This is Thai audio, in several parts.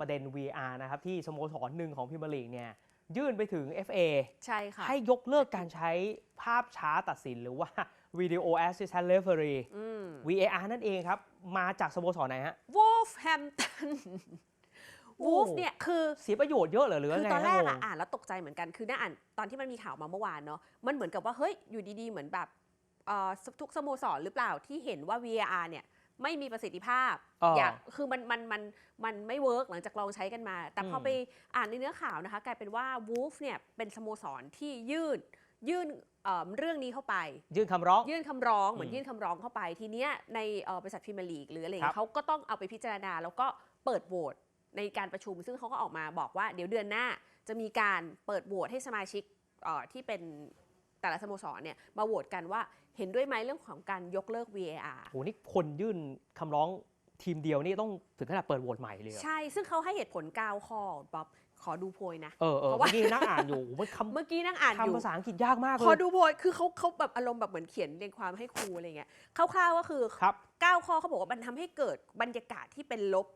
ประเด็น VR นะครับที่สโมสรหนึ่งของพรีเมียร์ลีกเนี่ยยื่นไปถึง FA ใช่ค่ะ ให้ยกเลิกการใช้ภาพช้าตัดสินหรือว่า Video Assistant Referee อืม VAR นั่นเองครับ มาจากสโมสรไหนฮะ Wolverhampton โอ้วูฟเนี่ยคือเสียประโยชน์เยอะเหรอหรือคือไงตอนแรกฮอะอ่านแล้วตกใจเหมือนกันคือน่าอ่านตอนที่มันมีข่าวมาเมื่อวานเนาะมันเหมือนกับว่าเฮ้ยอยู่ดีๆ เหมือนแบบเอ่อทุกสโมสรหรือเปล่าที่เห็นว่า VAR เนี่ย ไม่มีประสิทธิภาพอ๋อออยากคือมันมันมันมันไม่เวิร์กหลังจากลองใช้กันมา แต่พออมไปอ่านในเนื้อข่าวนะคะ กลายเป็นว่า Wolf เนี่ยเป็นสโมสรที่ยื่นยื่นเอ่อเรื่องนี้เข้าไป ยื่นคำร้อง ยื่นคำร้องเหมือนอืมยื่นคำร้องเข้าไปทีเนี้ยในเอ่อบริษัทพรีเมียร์ลีกหรืออะไรอย่างครัเงี้บยเขาก็ต้องเอาไปพิจารณา แล้วก็เปิดโหวตในการประชุม ซึ่งเขาก็ออกมาบอกว่าเดี๋ยวเดือนหน้าจะมีการเปิดโหวตให้สมาชิกเอ่อที่เป็น แต่ละสโมสรเนี่ยมาโหวตกันว่าเห็นด้วยไหมเรื่องของการยกเลิก VAR โหนี่คนยื่นคำร้องทีมเดียวนี่ต้องถึงขนาดเปิดโหวตใหม่เลยเหรอใช่ ซึ่งเขาให้เหตุผล9ข้อบ๊อบขอดูโพยนะ เออเออเพราะว่าเมื่อกี้นั่งอ่านอยู่มันคเมื่อกี้นั่งอ่านำอยู่คำภาษาอังกฤษยากมากเลขอยดูโพย คือเขาเขาแบบอารมณ์แบบเหมือนเขียนเรียงความให้ครูอะไรเงี้ย คร่าวๆก็คือครับ9ข้อเขาบอกว่ามันทำให้เกิดบรรยากาศที่เป็นลบ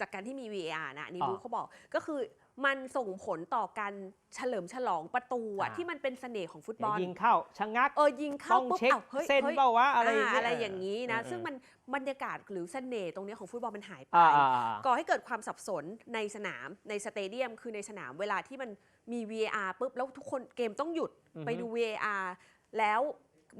จากการที่มี VAR นะอันนี่อ่า รู้เขาบอกก็คือมันส่งผลต่อการเฉลิมฉลองประตูอะอ่า ที่มันเป็นเสน่ห์ของฟุตบเดี๋ยอวลยิงเข้าชะงัก เออยิงเข้าต้องปุ๊บเช็คอ้าวเฮ้ยเส้นฮ้ยเปล่าวะอะไรอย่างอ่าเงี้ยอะไรอย่างนี้นะ เออ ซึ่งมันบรรยากาศหรือเสน่ห์ตรงเนี้ยของฟุตบอลมันหายไป อ่าอ่าอ่าก่อให้เกิดความสับสนในสนามในสเตเดียม คือในสนามเวลาที่มันมี VAR ปุ๊บ แล้วทุกคนเกมต้องหยุดอือฮึ ไปดู VAR แล้ว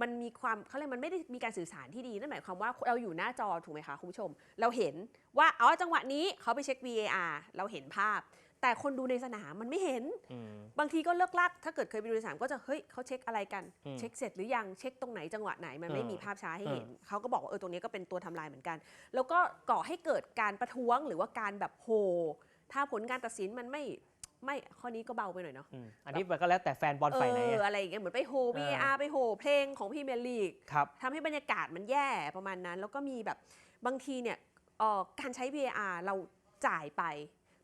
มันมีความเขาเรียกมันไม่ได้มีการสื่อสารที่ดีนั่นหมายความว่าเราอยู่หน้าจอถูกไหมคะคุณผู้ชม เราเห็นว่าอ๋อจังหวะนี้เขาไปเช็ค VAR เราเห็นภาพ แต่คนดูในสนามมันไม่เห็นอืมบางทีก็เลิกลัก ถ้าเกิดเคยไปดูในสนามก็จะเฮ้ยเขาเช็คอะไรกันอืมเช็คเสร็จหรือยังเช็คตรงไหนจังหวะไหนมันไม่เออมีภาพช้าให้เออเห็นเขาก็บอกว่าเออตรงนี้ก็เป็นตัวทำลายเหมือนกัน แล้วก็ก่อให้เกิดการประท้วงหรือว่าการแบบโหถ้าผลการตัดสินมันไม่ ไม่ข้อนี้ก็เบาไปหน่อยเนาะอืมอันนี้มันก็แล้วแต่แฟนบอลเอฝ่ายไหนออะ อะไรอย่างเงี้ยเหมือนไปโหเออ VAR ไปโหเพลงของพรีเมียร์ลีกครับ ทำให้บรรยากาศมันแย่ประมาณนั้น แล้วก็มีแบบบางทีเนี่ยเอ่อการใช้ VAR เราจ่ายไป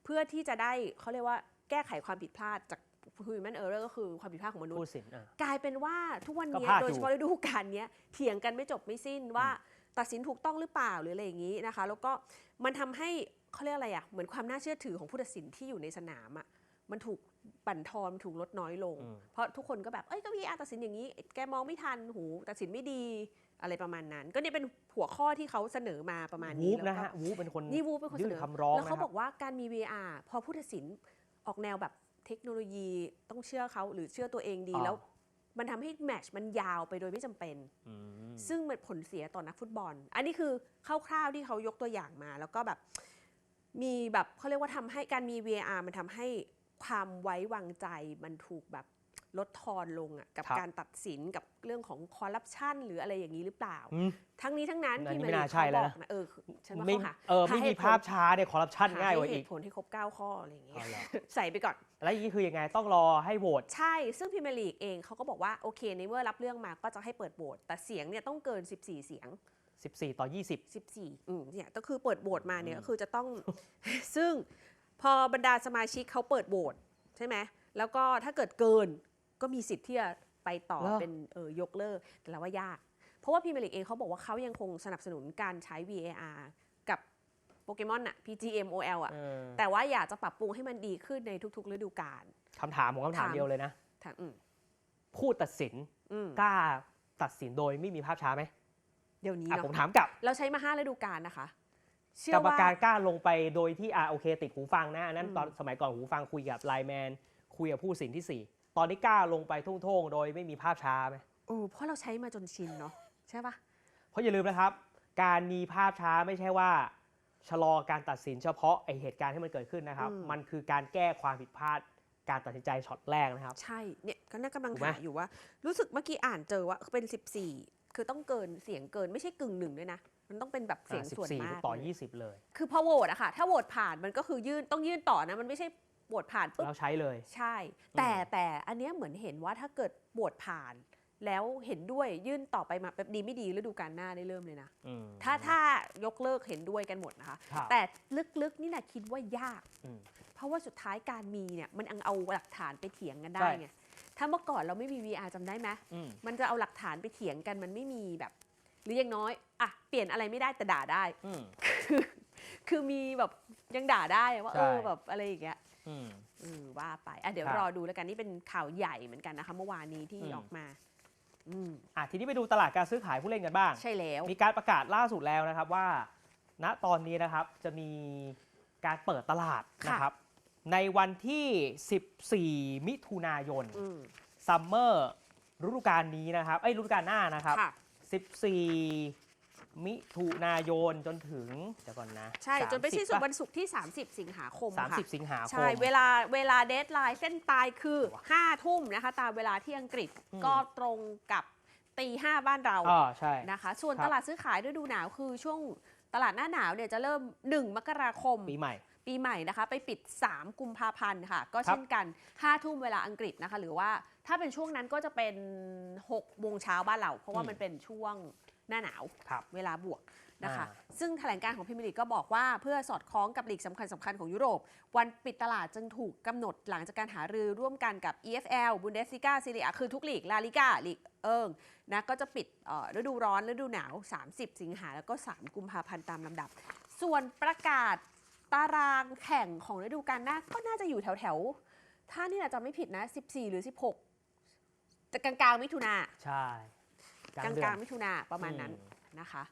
เพื่อที่จะได้เขาเรียกว่าแก้ไขความผิดพลาดจาก human error ก็คือความผิดพลาดของมนุษย์ ผู้สินอะ กลายเป็นว่าทุกวันก็นี้พลาดอยู่ โดยเฉพาะฤดูกาลเนี้ยเถียงกันไม่จบไม่สิ้นว่าตัดสินถูกต้องหรือเปล่าหรืออะไรอย่างนี้นะคะ แล้วก็มันทำให้เขาเรียกอะไรอะเหมือนความน่าเชื่อถือของผู้ตัดสินที่อยู่ในสนามอะ มันถูกบั่นทอนมันถูกลดน้อยลงอืมเพราะทุกคนก็แบบเอ้ยก็วีอาตัดสินอย่างนี้ แกมองไม่ทันหูตัดสินไม่ดีอะไรประมาณนั้น ก็เนี่ยเป็นหัวข้อที่เขาเสนอมาประมาณวูนี้ฟแล้วนะก็ฮะวูฟเป็นคนนี่วูเป็นคนเสยื่นนอคำร้องแล้วเขานะคบรัอบกว่าการมี VR พอผู้ตัดสินออกแนวแบบเทคโนโลยีต้องเชื่อเขาหรือเชื่อตัวเองดีอ๋อแล้ว มันทำให้แมตช์มันยาวไปโดยไม่จำเป็นอืมซึ่งมันผลเสียต่อนักฟุตบอล อันนี้คือคร่าวๆที่เขายกตัวอย่างมา แล้วก็แบบมีแบบเขาเรียกว่าทำให้การมี VAR มันทำให้ ความไว้วางใจมันถูกแบบลดทอนลงอะกับครับการตัดสินกับเรื่องของคอร์รัปชันหรืออะไรอย่างนี้หรือเปล่า อืมทั้งนี้ทั้งนั้นอันนี้ที่ไม่น่าลีกใช่แล้วบนะอกนะเออฉันว่าไม่เขาหาเออไม่หาเหมีตุผลภาพช้าเนี่ยคอร์รัปชันง่ายกว่าหอีเหกตุผลให้ครบ 9 ข้ออะไรอย่างเงี้อ๋ยอเหรอใส่ไปก่อน แล้วอย่างนี้คือยังไงต้องรอให้โหวต ใช่ ซึ่งพรีเมียร์ลีกเองเขาก็บอกว่า โอเคในเมื่อรับเรื่องมาก็จะให้เปิดโหวตแต่เสียงเนี่ยต้องเกิน 14 เสียง 14 ต่อ 20 14อืมเนี่ยก็คือเปิดโหวตมาเนี่ยอืมก็คือจะต้อง ซึ่ง พอบรรดาสมาชิกเขาเปิดโหวตใช่ไหมแล้วก็ถ้าเกิดเกินก็มีสิทธิ์ที่จะไปต่อเป็นเออยกเลิกแต่เราว่ายาก เพราะว่าพรีเมียร์ลีกเองเขาบอกว่าเขายังคงสนับสนุนการใช้ VAR กับโปเกมอนอะ PGMOL อะเออแต่ว่าอยากจะปรับปรุงให้มันดีขึ้นในทุก ๆ ฤดูกาลคำถามของคำถามถามเดียวเลยนะทางอืมผู้ตัดสินอืมกล้าตัดสินโดยไม่มีภาพช้าไหมเดี๋ยวนี้อะเนาะผมถามกลับ เราใช้มาห้าฤดูกาลนะคะ เชื่กรอรมว่า การกล้าลงไปโดยที่อะโอเคติดหูฟังนะอันนั้นอืม ตอนสมัยก่อนหูฟังคุยกับไลน์แมนคุยกับผู้สินที่สี่ตอนนี้กล้าลงไปทุ่งๆ โดยไม่มีภาพช้าไหมโอ้เพราะเราใช้มาจนชินเนาะใช่ปะเพราะอย่าลืมนะครับ การมีภาพช้าไม่ใช่ว่า ชะลอการตัดสินเฉพาะไอเหตุการณ์ที่มันเกิดขึ้นนะครับ มันคือการแก้ความผิดพลาดการตัดสินใจช็อตแรกนะครับ ใช่เนี่ยก็น่ากำลังถูกไหม หาอยู่ว่า รู้สึกเมื่อกี้อ่านเจอว่าเป็น 14 คือต้องเกินเสียงเกินไม่ใช่กึ่งหนึ่งด้วยนะ มันต้องเป็นแบบเสียงส่วนมาก14ต่อเลย20 เลย คือพอโหวตอะค่ะ ถ้าโหวตผ่านมันก็คือยื่นต้องยื่นต่อนะ มันไม่ใช่โหวตผ่านปุ๊บแล้วใช้เลย ใช่ แต่แต่อันเนี้ยเหมือนเห็นว่าถ้าเกิดโหวตผ่าน แล้วเห็นด้วยยื่นต่อไปมาแบบดีไม่ดีฤดูกาลหน้าได้เริ่มเลยนะอืมถ้าถ้ายกเลิกเห็นด้วยกันหมดนะคะครับแต่ลึกๆนี่นะคิดว่ายากอืมเพราะว่าสุดท้ายการมีเนี่ยมันยังเอาหลักฐานไปเถียงกันได้ใช่ไงถ้าเมื่อก่อนเราไม่มี VR จำได้ไหมอืมมันจะเอาหลักฐานไปเถียงกันมันไม่มีแบบ หรืออย่างน้อยอะเปลี่ยนอะไรไม่ได้แต่ด่าได้ อืมคือมีแบบยังด่าได้ว่าใช่ เออแบบอะไรอย่างเงี้ยอืม เออว่าไปอะเดี๋ยวครับรอดูแล้วกันนี่เป็นข่าวใหญ่เหมือนกันนะคะ เมื่อวานนี้ที่อืม ออกมา อืมอะทีนี้ไปดูตลาดการซื้อขายผู้เล่นกันบ้าง ใช่แล้ว มีการประกาศล่าสุดแล้วนะครับว่า ณตอนนี้นะครับจะมีการเปิดตลาดค่ะ นะครับ ในวันที่ 14 มิถุนายนอืมซัมเมอร์ฤดูกาลนี้นะครับ เอ้ยฤดูกาลหน้านะครับ ค่ะ 14 มิถุนายนจนถึงเดี๋ยวก่อนนะใช่จนไป30สิ้นสุดปะวันศุกร์ที่ 30 สิงหาคมค่ะ30 สิงหาคม ใช่เวลาเวลาเดทไลน์เส้นตายคือ 5 ทุ่มนะคะ ตามเวลาที่อังกฤษอืม ก็ตรงกับตีห้าบ้านเราอ๋อใช่ นะคะ ส่วนครับ ตลาดซื้อขายฤดูหนาวคือช่วงตลาดหน้าหนาวเนี่ยจะเริ่ม 1 มกราคม ปีใหม่ ปีใหม่นะคะ ไปปิด 3 กุมภาพันธ์ค่ะ ก็ครับเช่นกัน5ทุ่มเวลาอังกฤษนะคะ หรือว่าถ้าเป็นช่วงนั้นก็จะเป็น6โมงเช้าบ้านเรา เพราะว่ามันเป็นช่วงหน้าหนาวครับเวลาบวกนะคะอ่าซึ่งแถลงการของพรีเมียร์ลีกก็บอกว่าเพื่อสอดคล้องกับลีกสำคัญสำคัญของยุโรป วันปิดตลาดจึงถูกกำหนดหลังจากการหารือร่วมกันกับ EFL Bundesliga Serie A คือทุกลีก ลาลิกาลีกเอิงนะก็จะปิดเอ่อฤดูร้อนฤดูหนาว 30 สิงหาแล้วก็ 3 กุมภาพันธ์ตามลำดับ ส่วนประกาศ ตารางแข่งของฤดูกาลหน้าก็น่าจะอยู่แถวแถวๆถ้านี่อาจจะไม่ผิดนะ 14 หรือ 16แต่กลางๆมิถุนาใช่ กลางเดือนๆมิถุนาประมาณนั้นอืมนะคะ